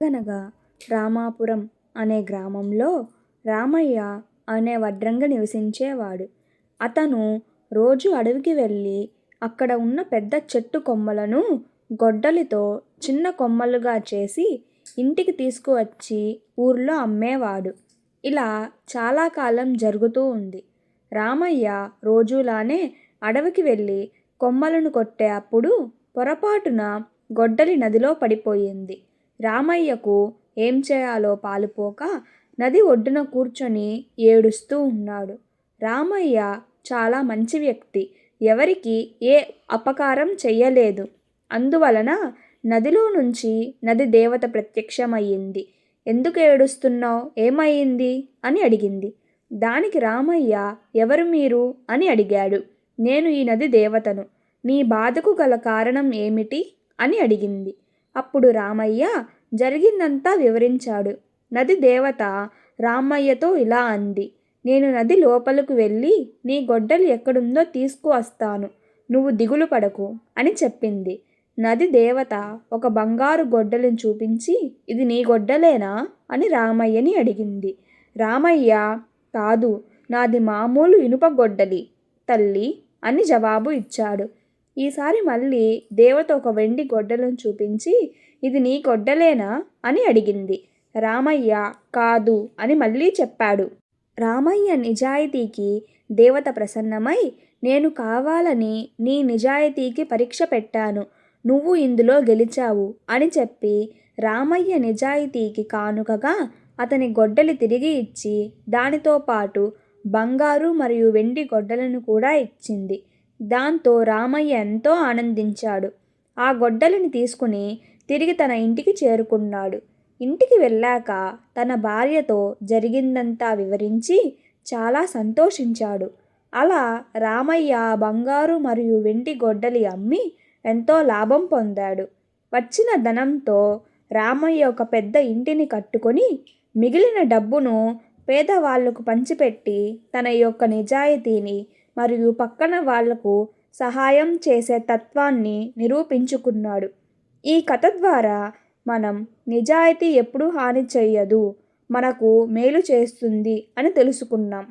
అనగా రామాపురం అనే గ్రామంలో రామయ్య అనే వడ్రంగి నివసించేవాడు. అతను రోజు అడవికి వెళ్ళి అక్కడ ఉన్న పెద్ద చెట్టు కొమ్మలను గొడ్డలితో చిన్న కొమ్మలుగా చేసి ఇంటికి తీసుకువచ్చి ఊర్లో అమ్మేవాడు. ఇలా చాలా కాలం జరుగుతూ ఉంది. రామయ్య రోజులానే అడవికి వెళ్ళి కొమ్మలను కొట్టే అప్పుడు పొరపాటున గొడ్డలి నదిలో పడిపోయింది. రామయ్యకు ఏం చేయాలో పాలుపోక నది ఒడ్డున కూర్చొని ఏడుస్తూ ఉన్నాడు. రామయ్య చాలా మంచి వ్యక్తి. ఎవరికి ఏ అపకారం చెయ్యలేదు. అందువలన నదిలో నుంచి నది దేవత ప్రత్యక్షమయ్యింది. ఎందుకు ఏడుస్తున్నావు? ఏమయ్యింది? అని అడిగింది. దానికి రామయ్య ఎవరు మీరు? అని అడిగాడు. నేను ఈ నది దేవతను. నీ బాధకు గల కారణం ఏమిటి? అని అడిగింది. అప్పుడు రామయ్య జరిగిందంతా వివరించాడు. నది దేవత రామయ్యతో ఇలా అంది నేను నది లోపలకు వెళ్ళి నీ గొడ్డలు ఎక్కడుందో తీసుకువస్తాను నువ్వు దిగులు పడకు అని చెప్పింది. నది దేవత ఒక బంగారు గొడ్డలిని చూపించి ఇది నీ గొడ్డలేనా? అని రామయ్యని అడిగింది. రామయ్య కాదు నాది మామూలు ఇనుప గొడ్డలి తల్లి అని జవాబు ఇచ్చాడు. ఈసారి మళ్ళీ దేవత ఒక వెండి గొడ్డలను చూపించి ఇది నీ గొడ్డలేనా? అని అడిగింది. రామయ్య కాదు అని మళ్ళీ చెప్పాడు. రామయ్య నిజాయితీకి దేవత ప్రసన్నమై నేను కావాలని నీ నిజాయితీకి పరీక్ష పెట్టాను. నువ్వు ఇందులో గెలిచావు అని చెప్పి రామయ్య నిజాయితీకి కానుకగా అతని గొడ్డలి తిరిగి ఇచ్చి దానితో పాటు బంగారు మరియు వెండి గొడ్డలను కూడా ఇచ్చింది. దాంతో రామయ్య ఎంతో ఆనందించాడు. ఆ గొడ్డలిని తీసుకుని తిరిగి తన ఇంటికి చేరుకున్నాడు. ఇంటికి వెళ్ళాక తన భార్యతో జరిగిందంతా వివరించి చాలా సంతోషించాడు. అలా రామయ్య బంగారు మరియు వెండి గొడ్డలి అమ్మి ఎంతో లాభం పొందాడు. వచ్చిన ధనంతో రామయ్య ఒక పెద్ద ఇంటిని కట్టుకొని మిగిలిన డబ్బును పేదవాళ్ళకు పంచిపెట్టి తన యొక్క నిజాయితీని మరియు పక్కన వాళ్ళకు సహాయం చేసే తత్వాన్ని నిరూపించుకున్నాడు. ఈ కథ ద్వారా మనం నిజాయితీ ఎప్పుడూ హాని చెయ్యదు మనకు మేలు చేస్తుంది అని తెలుసుకున్నాం.